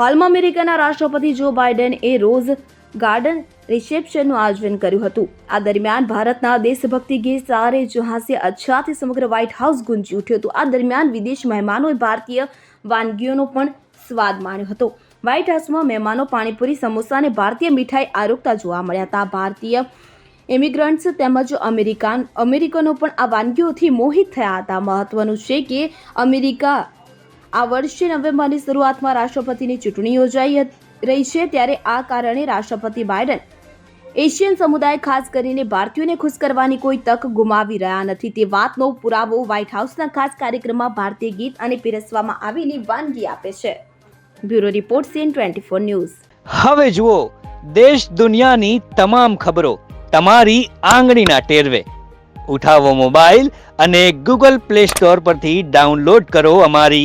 હાલમાં અમેરિકાના રાષ્ટ્રપતિ જો બાઇડેન એ રોઝ ગાર્ડન રિસેપ્શનનું આયોજન કર્યું હતું. આ દરમિયાન ભારતના દેશભક્તિ ગીત સારે જહાંસે અચ્છાથી સમગ્ર વ્હાઇટ હાઉસ ગુંજી ઉઠ્યું હતું. આ દરમિયાન વિદેશ મહેમાનોએ ભારતીય વાનગીઓનો પણ સ્વાદ માણ્યો હતો. વ્હાઇટ હાઉસમાં મહેમાનો પાણીપુરી, સમોસા અને ભારતીય મીઠાઈ આરોગતા જોવા મળ્યા હતા. ભારતીય ઇમિગ્રન્ટ્સ તેમજ અમેરિકાન અમેરિકનો પણ આ વાનગીઓથી મોહિત થયા હતા. મહત્વનું છે કે અમેરિકા આ વર્ષે નવેમ્બરની શરૂઆતમાં રાષ્ટ્રપતિની ચૂંટણી યોજાઈ રહી છે ત્યારે આ કારણે રાષ્ટ્રપતિ બાઇડન એશિયન સમુદાય ખાસ કરીને ભારતીયોને ખુશ કરવાની કોઈ તક ગુમાવી રહ્યા નથી. તે વાતનો પુરાવો વ્હાઇટ હાઉસના ખાસ કાર્યક્રમમાં ભારતીય ગીત અને પીરસવામાં આવેલી વાનગી આપે છે. Bureau report CN twenty four news. હવે જુઓ, દેશ દુનિયાની તમામ ખબરો તમારી આંગળીના ટેરવે. ઉઠાવો મોબાઈલ અને ગૂગલ પ્લે સ્ટોર પરથી ડાઉનલોડ કરો અમારી